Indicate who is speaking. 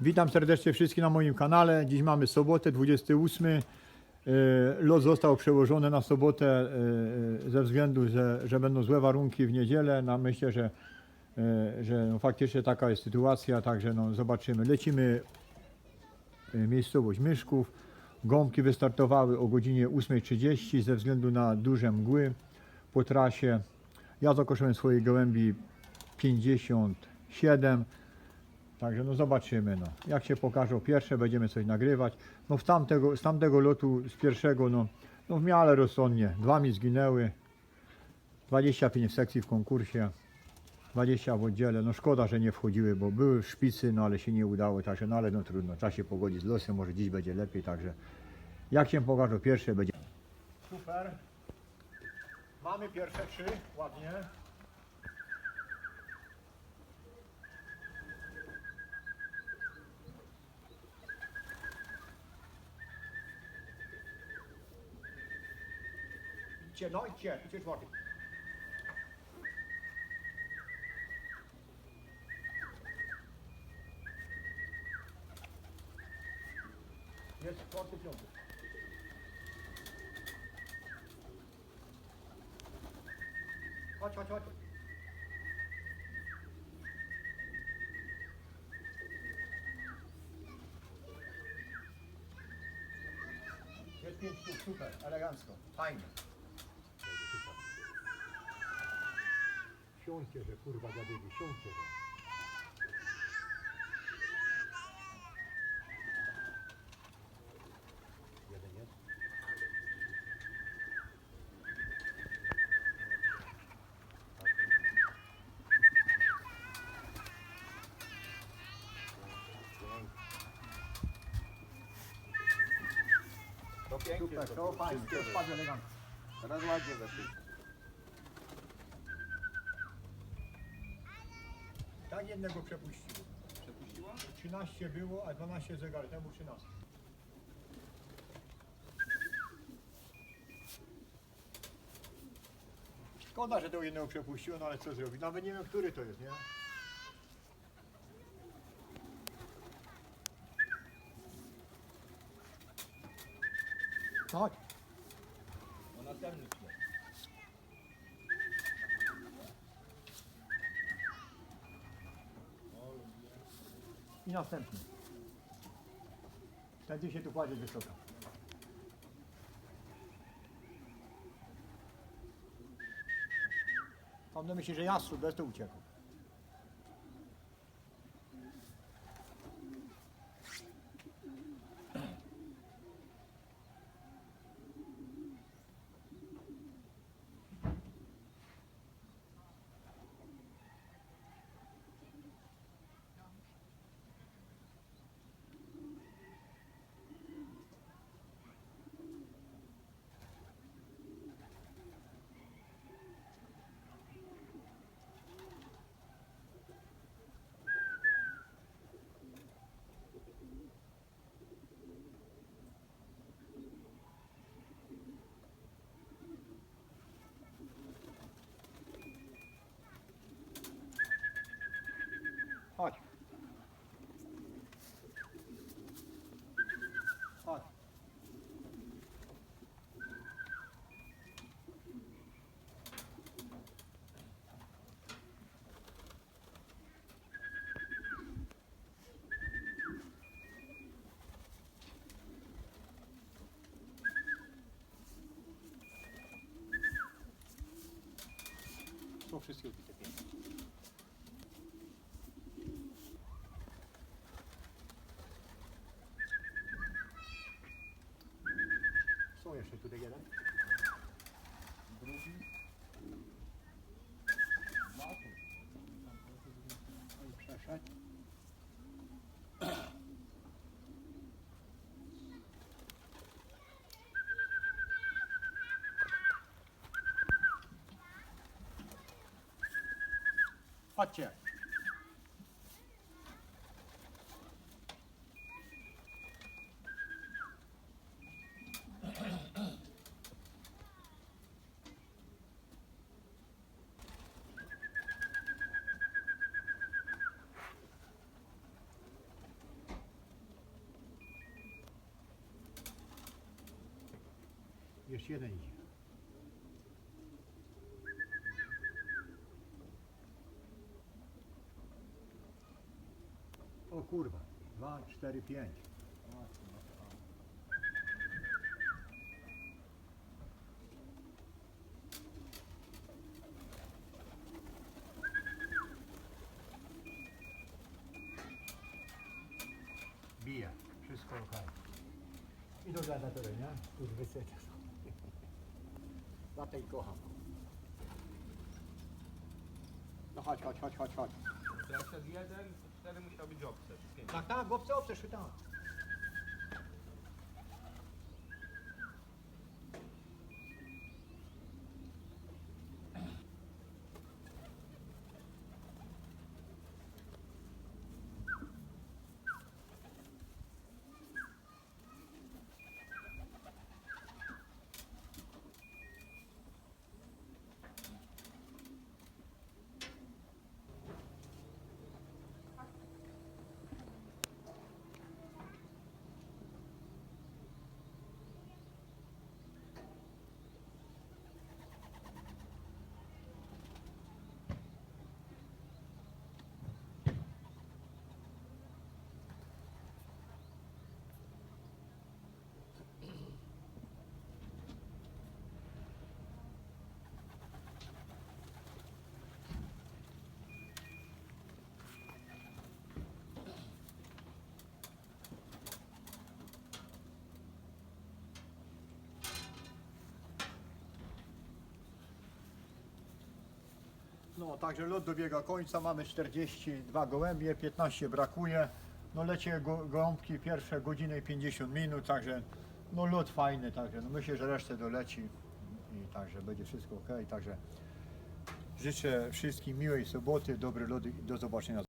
Speaker 1: Witam serdecznie wszystkich na moim kanale. Dziś mamy sobotę, 28. E, Lot został przełożony na sobotę e, ze względu, że, że będą złe warunki w niedzielę. No, myślę, że, e, że no, faktycznie taka jest sytuacja, także no, zobaczymy. Lecimy e, miejscowość Myszków. Gąbki wystartowały o godzinie 8.30 ze względu na duże mgły po trasie. Ja zakoszyłem swojej gołębi 57. Także no zobaczymy, no. jak się pokażą pierwsze, będziemy coś nagrywać. No w tamtego, z tamtego lotu, z pierwszego, no, no w miarę rozsądnie. Dwa mi zginęły, 25 sekcji w konkursie, 20 w oddziale. No szkoda, że nie wchodziły, bo były szpicy, no ale się nie udało, także no ale no trudno, trzeba się pogodzić z losem, może dziś będzie lepiej, także jak się pokażą pierwsze, będzie. Super. Mamy pierwsze trzy, ładnie. Idźcie, no idźcie, idźcie czwarty. Jest czwarty, piąty. Chodź, chodź, chodź. Jest pięć super, elegancko, fajnie. Siądźcie, że kurwa zabiegi, siądźcie, że. Jeden jest.
Speaker 2: To pięknie,
Speaker 1: Super,
Speaker 2: to,
Speaker 1: fajnie, to
Speaker 2: wszystkie
Speaker 1: spadł elegancko.
Speaker 2: Teraz ładnie weszli.
Speaker 1: Tak jednego przepuściło.
Speaker 2: Przepuściła?
Speaker 1: 13 było, a 12 zegarów, ten był 13. Szkoda, że tego jednego przepuściło, no ale co zrobić? Nawet nie wiem, który to jest, nie? Chodź.
Speaker 2: No następny ślub.
Speaker 1: I następny. Wtedy się tu kładzie wysoko. Mam na myśli, że jastrzu bez to uciekł. пішов щось юбити. 我讲 kurwa, dwa, cztery, pięć. Bije, wszystko ok. I do gladiatory, nie? Już. Za tej kocham. No chodź, chodź, chodź, chodź, chodź.
Speaker 2: Szedł jeden, to musiał być obce.
Speaker 1: Tak, tak, obce, obce, szły No, także lot dobiega końca, mamy 42 gołębie, 15 brakuje. No lecie go, gołąbki pierwsze godzinę i 50 minut, także no lot fajny, także no myślę, że resztę doleci i także będzie wszystko ok, także życzę wszystkim miłej soboty, dobry lot i do zobaczenia.